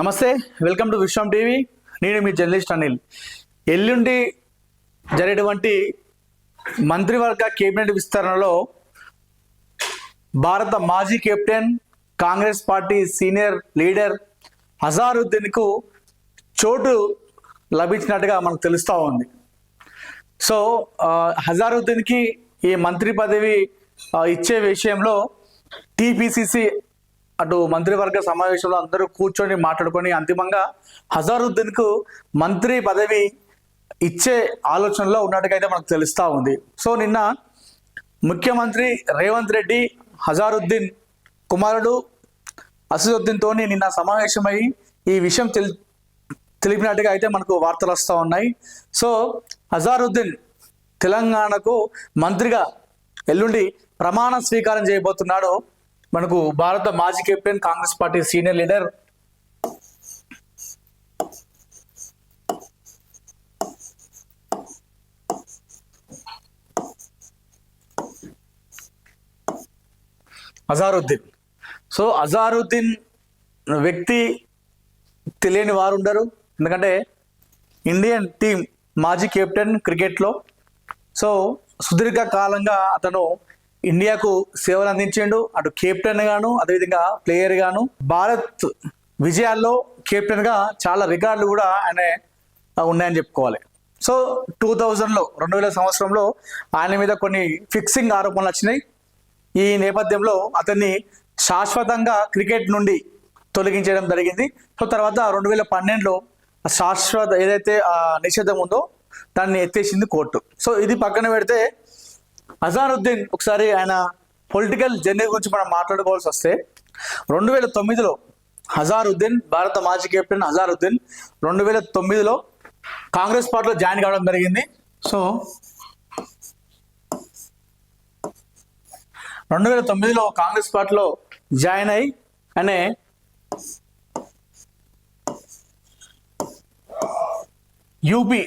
నమస్తే welcome to Vishwam TV. నేను మీ journalist Anil. ఎల్లుండి జరిగేటువంటి మంత్రివర్గ కేబినెట్ విస్తరణలో భారత మాజీ captain Congress party senior leader అజారుద్దీన్కు చోటు లభించినట్టుగా మనకు తెలుస్తూ ఉంది. సో హజారుద్దీన్కి ఈ మంత్రి పదవి ఇచ్చే విషయంలో టీపీసీసీ అటు మంత్రివర్గ సమావేశంలో అందరూ కూర్చొని మాట్లాడుకొని అంతిమంగా హజారుద్దీన్కు మంత్రి పదవి ఇచ్చే ఆలోచనలో ఉన్నట్టుగా అయితే మనకు తెలుస్తూ ఉంది. సో నిన్న ముఖ్యమంత్రి రేవంత్ రెడ్డి హజారుద్దీన్ కుమారుడు అసదుద్దీన్తో నిన్న సమావేశమై ఈ విషయం తెలి తెలిపినట్టుగా అయితే మనకు వార్తలు వస్తూ ఉన్నాయి. సో హజారుద్దీన్ తెలంగాణకు మంత్రిగా ఎల్లుండి ప్రమాణ స్వీకారం చేయబోతున్నాడు. మనకు భారత మాజీ captain Congress party senior leader Azharuddin. So Azharuddin వ్యక్తి తెలియని వారు ఉండరు. ఎందుకంటే ఇండియన్ టీం మాజీ కెప్టెన్ క్రికెట్లో. సో సుదీర్ఘ కాలంగా అతను ఇండియాకు సేవలు అందించిండు. అటు కెప్టెన్ గాను అదేవిధంగా ప్లేయర్ గాను. భారత్ విజయాల్లో కెప్టెన్గా చాలా రికార్డులు కూడా ఆయన ఉన్నాయని చెప్పుకోవాలి. సో టూ థౌజండ్లో రెండు వేల సంవత్సరంలో ఆయన మీద కొన్ని ఫిక్సింగ్ ఆరోపణలు వచ్చినాయి. ఈ నేపథ్యంలో అతన్ని శాశ్వతంగా క్రికెట్ నుండి తొలగించడం జరిగింది. సో తర్వాత రెండు వేల పన్నెండులో శాశ్వత ఏదైతే నిషేధం ఉందో దాన్ని ఎత్తేసింది కోర్టు. సో ఇది పక్కన పెడితే అజానుద్దీన్ ఒకసారి ఆయన పొలిటికల్ జర్నీ గురించి మనం మాట్లాడుకోవాల్సి వస్తే రెండు వేల తొమ్మిదిలో హజారుద్దీన్ భారత మాజీ కెప్టెన్ హజారుద్దీన్ రెండు వేల తొమ్మిదిలో కాంగ్రెస్ పార్టీలో జాయిన్ కావడం జరిగింది. సో రెండు వేల తొమ్మిదిలో కాంగ్రెస్ పార్టీలో జాయిన్ అయి అనే యూపీ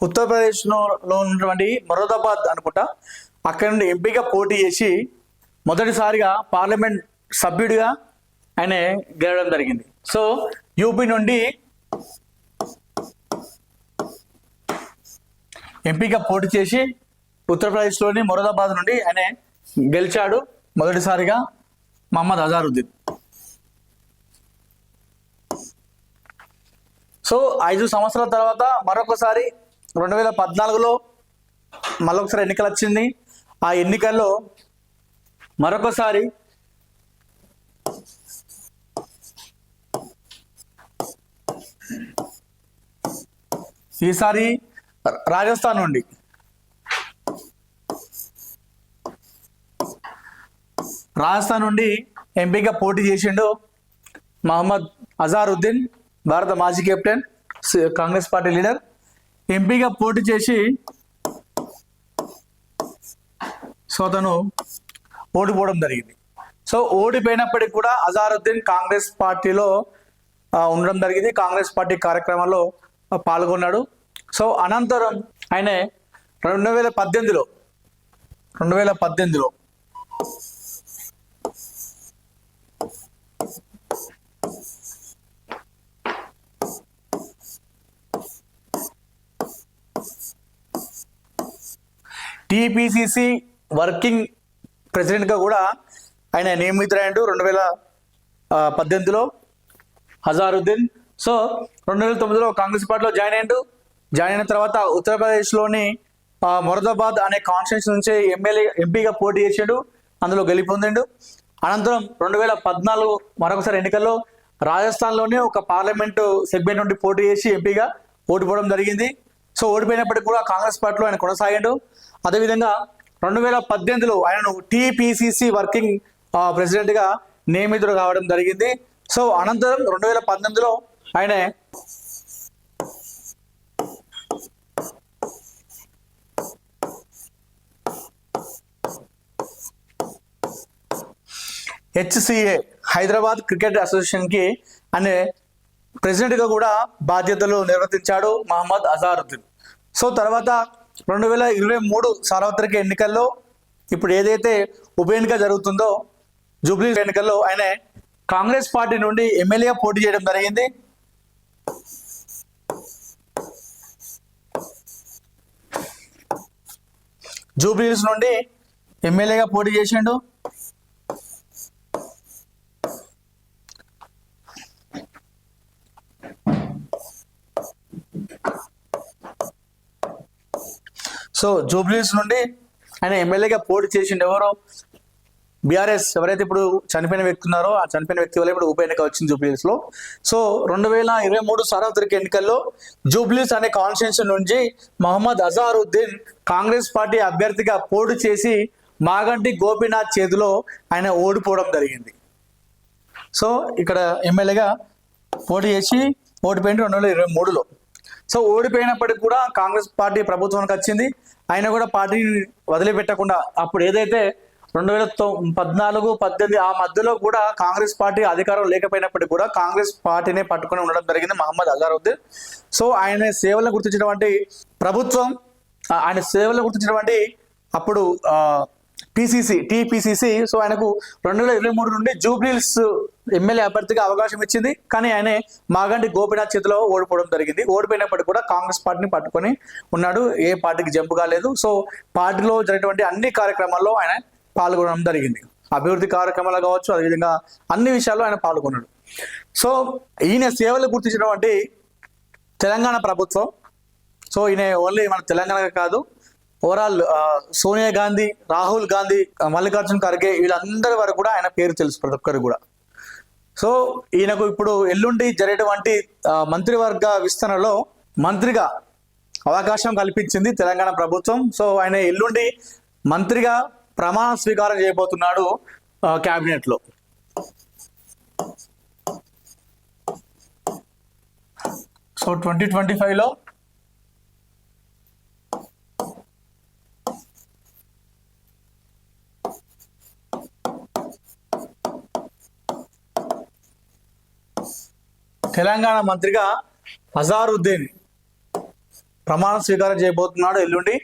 ఉత్తరప్రదేశ్లో లో ఉన్నటువంటి మొరదాబాద్ అనుకుంటా అక్కడి నుండి ఎంపీగా పోటీ చేసి మొదటిసారిగా పార్లమెంట్ సభ్యుడిగా ఆయన గెలవడం జరిగింది. సో యూపీ నుండి ఎంపీగా పోటీ చేసి ఉత్తరప్రదేశ్లోని మొరదాబాద్ నుండి ఆయన గెలిచాడు మొదటిసారిగా మహమ్మద్ అజారుద్దీన్. సో ఐదు సంవత్సరాల తర్వాత మరొకసారి రెండు వేల పద్నాలుగులో మళ్ళొకసారి ఎన్నికలు వచ్చింది ఆ ఎన్నికల్లో మరొకసారి ఈసారి రాజస్థాన్ నుండి రాజస్థాన్ నుండి ఎంపీగా పోటీ చేసిండు మహమ్మద్ అజారుద్దీన్ భారత మాజీ కెప్టెన్ కాంగ్రెస్ పార్టీ లీడర్. ఎంపీగా పోటీ చేసి సో అతను ఓడిపోవడం జరిగింది. సో ఓడిపోయినప్పటికీ కూడా అజారుద్దీన్ కాంగ్రెస్ పార్టీలో ఉండడం జరిగింది. కాంగ్రెస్ పార్టీ కార్యక్రమాల్లో పాల్గొన్నాడు. సో అనంతరం ఆయన రెండు వేల పద్దెనిమిదిలో రెండు వేల పద్దెనిమిదిలో టీపీసీసీ వర్కింగ్ ప్రెసిడెంట్గా కూడా ఆయన నియమితులైనడు రెండు వేల పద్దెనిమిదిలో హజారుద్దీన్. సో రెండు వేల తొమ్మిదిలో కాంగ్రెస్ పార్టీలో జాయిన్ అయ్యాడు. జాయిన్ అయిన తర్వాత ఉత్తరప్రదేశ్లోని మొరదాబాద్ అనే కాన్స్టిట్యూన్స్ నుంచి ఎమ్మెల్యే ఎంపీగా పోటీ చేశాడు. అందులో గెలిపొందిండు అనంతరం రెండు వేల పద్నాలుగు మరొకసారి ఎన్నికల్లో రాజస్థాన్లోనే ఒక పార్లమెంటు సెగ్మెంట్ నుండి పోటీ చేసి ఎంపీగా ఓడిపోవడం జరిగింది. సో ఓడిపోయినప్పటికీ కూడా కాంగ్రెస్ పార్టీలో ఆయన కొనసాగాడు. అదేవిధంగా రెండు వేల పద్దెనిమిదిలో ఆయనను టీపీసీసీ వర్కింగ్ ప్రెసిడెంట్గా నియమితుడు కావడం జరిగింది. సో అనంతరం రెండు వేల పంతొమ్మిదిలో ఆయన హెచ్సిఏ హైదరాబాద్ క్రికెట్ అసోసియేషన్కి అనే ప్రెసిడెంట్గా కూడా బాధ్యతలు నిర్వర్తించాడు మహమ్మద్ అజారుద్దీన్. సో తర్వాత రెండు వేల ఇరవై మూడు సార్వత్రిక ఎన్నికల్లో ఇప్పుడు ఏదైతే ఉప ఎన్నిక జరుగుతుందో జూబ్లీ ఎన్నికల్లో ఆయన కాంగ్రెస్ పార్టీ నుండి ఎమ్మెల్యేగా పోటీ చేయడం జరిగింది. జూబ్లీహిల్స్ నుండి ఎమ్మెల్యేగా పోటీ చేసిండు. సో జూబ్లీస్ నుండి ఆయన ఎమ్మెల్యేగా పోటీ చేసిండు ఎవరో? బీఆర్ఎస్ ఎవరైతే ఇప్పుడు చనిపోయిన వ్యక్తి ఉన్నారో ఆ చనిపోయిన వ్యక్తి వల్ల ఇప్పుడు ఉప ఎన్నిక వచ్చింది జూబ్లీస్లో. సో రెండు వేల ఇరవై మూడు సార్వత్రిక ఎన్నికల్లో జూబ్లీస్ అనే కాన్స్టిట్యూషన్ నుంచి మహమ్మద్ అజారుద్దీన్ కాంగ్రెస్ పార్టీ అభ్యర్థిగా పోటీ చేసి మాగంటి గోపీనాథ్ చేతిలో ఆయన ఓడిపోవడం జరిగింది. సో ఇక్కడ ఎమ్మెల్యేగా పోటీ చేసి ఓడిపోయింది రెండు వేల ఇరవై మూడులో. సో ఓడిపోయినప్పటికీ కూడా కాంగ్రెస్ పార్టీ ప్రభుత్వానికి వచ్చింది. ఆయన కూడా పార్టీని వదిలిపెట్టకుండా అప్పుడు ఏదైతే రెండు వేల తొ పద్నాలుగు పద్దెనిమిది ఆ మధ్యలో కూడా కాంగ్రెస్ పార్టీ అధికారం లేకపోయినప్పటికీ కూడా కాంగ్రెస్ పార్టీనే పట్టుకుని ఉండడం జరిగింది మహమ్మద్ అజారుద్దీన్. సో ఆయన సేవలను గుర్తించినటువంటి ప్రభుత్వం ఆయన సేవలను గుర్తించినటువంటి అప్పుడు పిసిసి టిపిసిసి సో ఆయనకు రెండు వేల ఇరవై మూడు నుండి జూబ్లీల్స్ ఎమ్మెల్యే అభ్యర్థిగా అవకాశం ఇచ్చింది. కానీ ఆయన మాగంటి గోపినాథ్ చేతిలో ఓడిపోవడం జరిగింది. ఓడిపోయినప్పటికీ కూడా కాంగ్రెస్ పార్టీని పట్టుకొని ఉన్నాడు. ఏ పార్టీకి జంపు కాలేదు. సో పార్టీలో జరిగినటువంటి అన్ని కార్యక్రమాల్లో ఆయన పాల్గొనడం జరిగింది. అభివృద్ధి కార్యక్రమాలు కావచ్చు అదేవిధంగా అన్ని విషయాల్లో ఆయన పాల్గొన్నాడు. సో ఈయన సేవలు గుర్తించినటువంటి తెలంగాణ ప్రభుత్వం. సో ఈయన ఓన్లీ మన తెలంగాణ కాదు ఓవరాల్ సోనియా గాంధీ రాహుల్ గాంధీ మల్లికార్జున్ ఖర్గే వీళ్ళందరి వరకు కూడా ఆయన పేరు తెలుసు ప్రతి ఒక్కరు కూడా. సో ఈయనకు ఇప్పుడు ఎల్లుండి జరిగేటువంటి మంత్రివర్గ విస్తరణలో మంత్రిగా అవకాశం కల్పించింది తెలంగాణ ప్రభుత్వం. సో ఆయన ఎల్లుండి మంత్రిగా ప్రమాణ స్వీకారం చేయబోతున్నాడు క్యాబినెట్లో. So twenty twenty five Telangana మంత్రిగా అజారుద్దీన్ ప్రమాణ స్వీకారం చేయబోతున్నాడు ఎల్లుండి.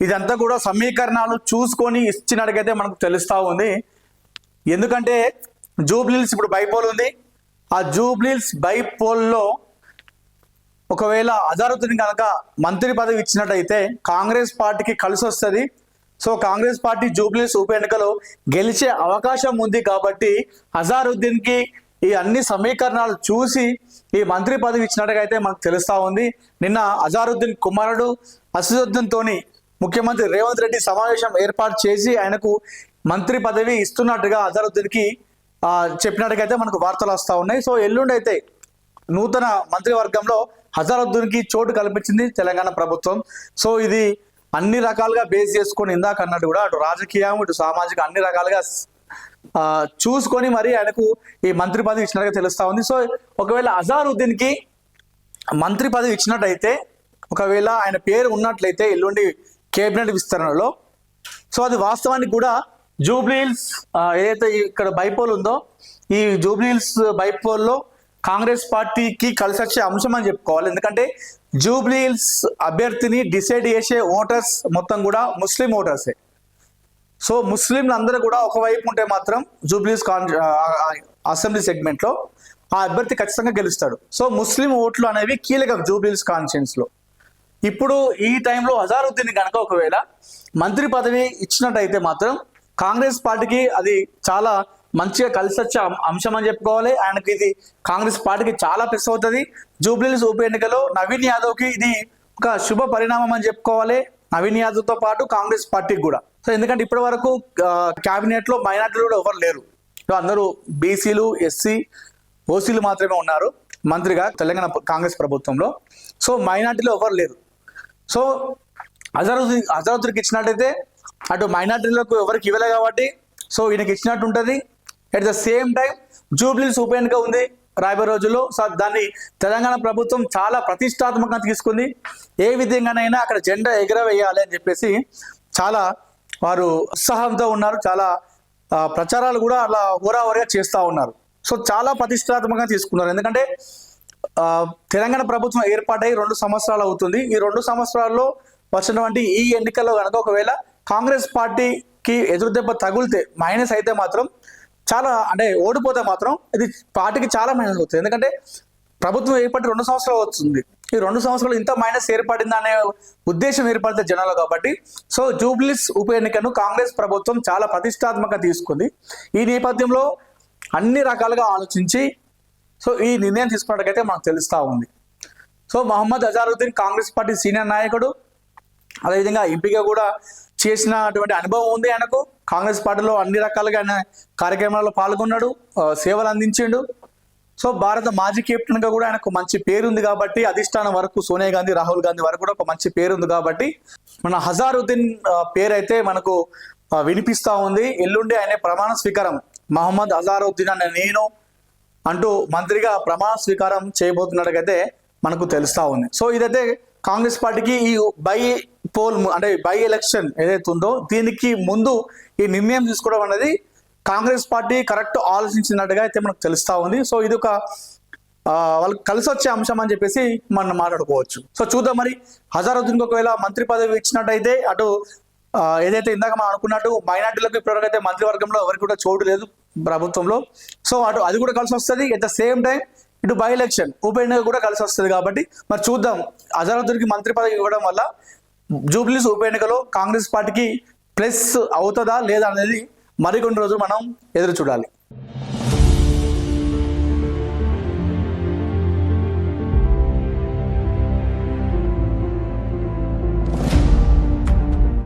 ఇదంతా కూడా సమీకరణాలు చూసుకొని ఇచ్చినట్టుగైతే మనకు తెలుస్తూ ఉంది. ఎందుకంటే జూబ్లీల్స్ ఇప్పుడు బైపోల్ ఉంది. ఆ జూబ్లీల్స్ బైపోల్లో ఒకవేళ అజారుద్దీన్ కనుక మంత్రి పదవి ఇచ్చినట్టయితే కాంగ్రెస్ పార్టీకి కలిసి వస్తుంది. సో కాంగ్రెస్ పార్టీ జూబ్లీస్ ఉప ఎన్నికలో గెలిచే అవకాశం ఉంది కాబట్టి అజారుద్దీన్కి ఈ అన్ని సమీకరణాలు చూసి ఈ మంత్రి పదవి ఇచ్చినట్టుగా అయితే మనకు తెలుస్తా ఉంది. నిన్న అజారుద్దీన్ కుమారుడు అసదుద్దీన్తోని ముఖ్యమంత్రి రేవంత్ రెడ్డి సమావేశం ఏర్పాటు చేసి ఆయనకు మంత్రి పదవి ఇస్తున్నట్టుగా అజారుద్దీన్కి ఆ, చెప్పినట్టుగా అయితే మనకు వార్తలు వస్తూ ఉన్నాయి. సో ఎల్లుండి అయితే నూతన మంత్రివర్గంలో హజారుద్దీన్కి చోటు కల్పించింది తెలంగాణ ప్రభుత్వం. సో ఇది అన్ని రకాలుగా బేస్ చేసుకొని ఇందాక అన్నట్టు కూడా అటు రాజకీయం ఇటు సామాజిక అన్ని రకాలుగా చూసుకొని మరి ఆయనకు ఈ మంత్రి పదవి ఇచ్చినట్టుగా తెలుస్తా ఉంది. సో ఒకవేళ అజారుద్దీన్కి మంత్రి పదవి ఇచ్చినట్టయితే ఒకవేళ ఆయన పేరు ఉన్నట్లయితే ఎల్లుండి కేబినెట్ విస్తరణలో. సో అది వాస్తవానికి కూడా జూబ్లీహిల్స్ ఏదైతే ఇక్కడ బైపోల్ ఉందో ఈ జూబ్లీహిల్స్ బైపోల్లో కాంగ్రెస్ పార్టీకి కలిసి వచ్చే అంశం అని చెప్పుకోవాలి. ఎందుకంటే జూబ్లీహిల్స్ అభ్యర్థిని డిసైడ్ చేసే ఓటర్స్ మొత్తం కూడా ముస్లిం ఓటర్సే. సో ముస్లింలు అందరూ కూడా ఒకవైపు ఉంటే మాత్రం జూబ్లీస్ కాన్ అసెంబ్లీ సెగ్మెంట్లో ఆ అభ్యర్థి ఖచ్చితంగా గెలుస్తాడు. సో ముస్లిం ఓట్లు అనేవి కీలకం జూబ్లీస్ కాన్స్టిట్యూన్స్లో ఇప్పుడు ఈ టైంలో అజారుద్దీన్ కనుక ఒకవేళ మంత్రి పదవి ఇచ్చినట్టయితే మాత్రం కాంగ్రెస్ పార్టీకి అది చాలా మంచిగా కలిసి వచ్చే అంశం అని చెప్పుకోవాలి. ఆయనకి ఇది కాంగ్రెస్ పార్టీకి చాలా ప్లస్ అవుతుంది జూబ్లీస్ ఉప ఎన్నికలో నవీన్ యాదవ్కి ఇది ఒక శుభ పరిణామం అని చెప్పుకోవాలి. నవీన్ యాదవ్తో పాటు కాంగ్రెస్ పార్టీకి కూడా. సో ఎందుకంటే ఇప్పటి వరకు క్యాబినెట్లో మైనార్టీలు కూడా ఎవరు లేరు. సో అందరూ బీసీలు ఎస్సీ ఓసీలు మాత్రమే ఉన్నారు. మంత్రిగా తెలంగాణ కాంగ్రెస్ ప్రభుత్వంలో. సో మైనార్టీలో ఎవరు లేరు. సో అజరుద్దీన్ అజరుద్దీన్కి ఇచ్చినట్టయితే అటు మైనార్టీలకు ఎవరికి ఇవ్వలే కాబట్టి సో ఈయనకి ఇచ్చినట్టు ఉంటుంది. అట్ ద సేమ్ టైం జూబ్లీస్ ఉప ఎన్నిక ఉంది. రాబోయే రోజుల్లో సో దాన్ని తెలంగాణ ప్రభుత్వం చాలా ప్రతిష్టాత్మకంగా తీసుకుంది. ఏ విధంగానైనా అక్కడ జెండా ఎగరవేయాలి అని చెప్పేసి చాలా వారు ఉత్సాహంతో ఉన్నారు. చాలా ప్రచారాలు కూడా అలా ఊరావరిగా చేస్తూ ఉన్నారు. సో చాలా ప్రతిష్టాత్మకంగా తీసుకున్నారు. ఎందుకంటే తెలంగాణ ప్రభుత్వం ఏర్పాటై రెండు సంవత్సరాలు అవుతుంది. ఈ రెండు సంవత్సరాల్లో వచ్చినటువంటి ఈ ఎన్నికల్లో కనుక ఒకవేళ కాంగ్రెస్ పార్టీకి ఎదురుదెబ్బ తగులితే మైనస్ అయితే మాత్రం చాలా అంటే ఓడిపోతే మాత్రం ఇది పార్టీకి చాలా మైనస్ అవుతుంది. ఎందుకంటే ప్రభుత్వం ఏర్పడి రెండు సంవత్సరాలు అవుతుంది. ఈ రెండు సంవత్సరాలు ఇంత మైనస్ ఏర్పడింది అనే ఉద్దేశం ఏర్పడితే జనాలు కాబట్టి సో జూబ్లీస్ ఉప ఎన్నికను కాంగ్రెస్ ప్రభుత్వం చాలా ప్రతిష్టాత్మకంగా తీసుకుంది. ఈ నేపథ్యంలో అన్ని రకాలుగా ఆలోచించి సో ఈ నిర్ణయం తీసుకున్నట్టుకైతే మనకు తెలుస్తూ ఉంది. So Mohammad Azharuddin Congress party senior నాయకుడు అదేవిధంగా ఎంపీగా కూడా చేసినటువంటి అనుభవం ఉంది ఆయనకు. కాంగ్రెస్ పార్టీలో అన్ని రకాలుగా ఆయన కార్యక్రమాల్లో పాల్గొన్నాడు సేవలు అందించిండు. సో భారత మాజీ కెప్టెన్గా కూడా ఆయనకు మంచి పేరుంది కాబట్టి అధిష్టానం వరకు సోనియా గాంధీ రాహుల్ గాంధీ వరకు కూడా ఒక మంచి పేరు ఉంది కాబట్టి మన హజారుద్దీన్ పేరైతే పేరు అయితే మనకు వినిపిస్తూ వినిపిస్తా ఉంది. ఎల్లుండి ఆయన ప్రమాణ స్వీకారం. మహమ్మద్ అజారుద్దీన్ అనే నేను అంటూ మంత్రిగా ప్రమాణ స్వీకారం చేయబోతున్నట్టుగైతే మనకు తెలుస్తా ఉంది. సో ఇదైతే కాంగ్రెస్ పార్టీకి ఈ బై పోల్ అంటే బై ఎలక్షన్ ఏదైతే ఉందో దీనికి ముందు ఈ నిర్ణయం తీసుకోవడం అనేది కాంగ్రెస్ పార్టీ కరెక్ట్ ఆలోచించినట్టుగా అయితే మనకు తెలుస్తా ఉంది. సో ఇది ఒక వాళ్ళకి కలిసి వచ్చే అంశం అని చెప్పేసి మనం మాట్లాడుకోవచ్చు. సో చూద్దాం మరి. హజారుద్దీన్కి ఒకవేళ మంత్రి పదవి ఇచ్చినట్టయితే అటు ఏదైతే ఇందాక మనం అనుకున్నట్టు మైనార్టీలకు ఇప్పటివరకు అయితే మంత్రివర్గంలో ఎవరికి కూడా చోటు లేదు ప్రభుత్వంలో. సో అటు అది కూడా కలిసి వస్తుంది. ఎట్ ద సేమ్ టైం ఇటు బై ఎలక్షన్ ఉప ఎన్నిక కూడా కలిసి వస్తుంది కాబట్టి మరి చూద్దాం. అజారుద్దీన్కి మంత్రి పదవి ఇవ్వడం వల్ల జూబ్లీస్ ఉప ఎన్నికలో కాంగ్రెస్ పార్టీకి ప్లస్ అవుతుందా లేదా అనేది మరికొన్ని రోజులు మనం ఎదురు చూడాలి.